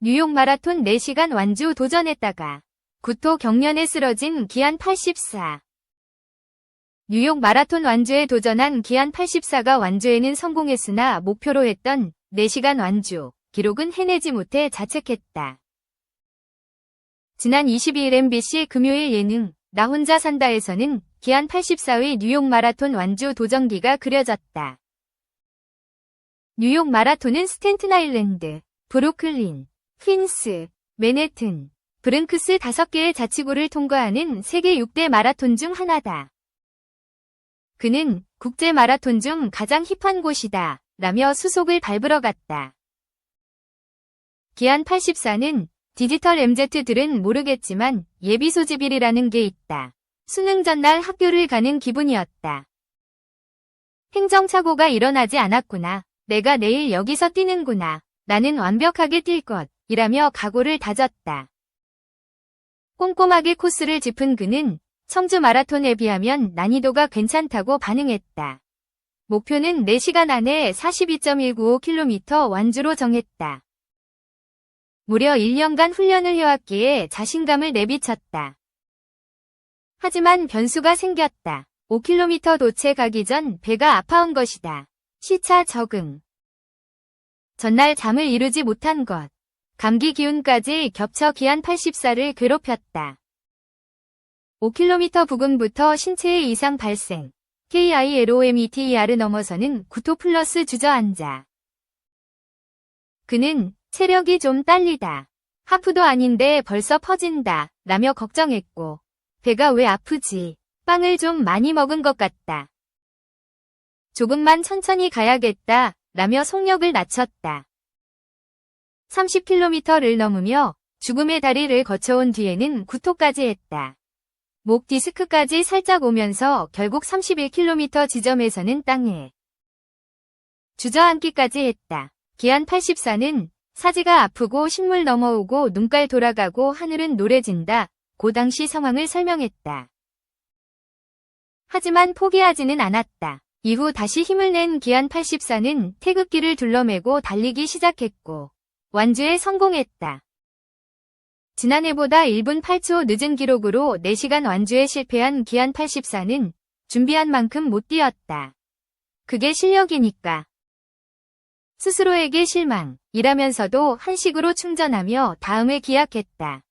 뉴욕 마라톤 4시간 완주 도전했다가 구토 경련에 쓰러진 기안 84. 뉴욕 마라톤 완주에 도전한 기안 84가 완주에는 성공했으나 목표로 했던 4시간 완주 기록은 해내지 못해 자책했다. 지난 22일 MBC 금요일 예능 나 혼자 산다에서는 기안 84의 뉴욕 마라톤 완주 도전기가 그려졌다. 뉴욕 마라톤은 스탠튼 아일랜드, 브루클린, 퀸스, 맨해튼, 브른크스 5개의 자치구를 통과하는 세계 6대 마라톤 중 하나다. 그는 국제 마라톤 중 가장 힙한 곳이다. 라며 수속을 밟으러 갔다. 기안 84는 디지털 MZ들은 모르겠지만 예비 소집일이라는 게 있다. 수능 전날 학교를 가는 기분이었다. 행정착오가 일어나지 않았구나. 내가 내일 여기서 뛰는구나. 나는 완벽하게 뛸 것. 이라며 각오를 다졌다. 꼼꼼하게 코스를 짚은 그는 청주 마라톤에 비하면 난이도가 괜찮다고 반응했다. 목표는 4시간 안에 42.195km 완주로 정했다. 무려 1년간 훈련을 해왔기에 자신감을 내비쳤다. 하지만 변수가 생겼다. 5km 도체 가기 전 배가 아파온 것이다. 시차 적응. 전날 잠을 이루지 못한 것. 감기 기운까지 겹쳐 기한 84를 괴롭혔다. 5km 부근부터 신체의 이상 발생. KILOMETER 넘어서는 구토 플러스 주저앉아. 그는 체력이 좀 딸리다. 하프도 아닌데 벌써 퍼진다. 라며 걱정했고. 배가 왜 아프지? 빵을 좀 많이 먹은 것 같다. 조금만 천천히 가야겠다. 라며 속력을 낮췄다. 30km를 넘으며 죽음의 다리를 거쳐온 뒤에는 구토까지 했다. 목 디스크까지 살짝 오면서 결국 31km 지점에서는 땅에 주저앉기까지 했다. 기안 84는 사지가 아프고 신물 넘어오고 눈깔 돌아가고 하늘은 노래진다. 고 당시 상황을 설명했다. 하지만 포기하지는 않았다. 이후 다시 힘을 낸 기안 84는 태극기를 둘러매고 달리기 시작했고 완주에 성공했다. 지난해보다 1분 8초 늦은 기록으로 4시간 완주에 실패한 기안 84는 준비한 만큼 못 뛰었다. 그게 실력이니까. 스스로에게 실망, 이라면서도 한식으로 충전하며 다음을 기약했다.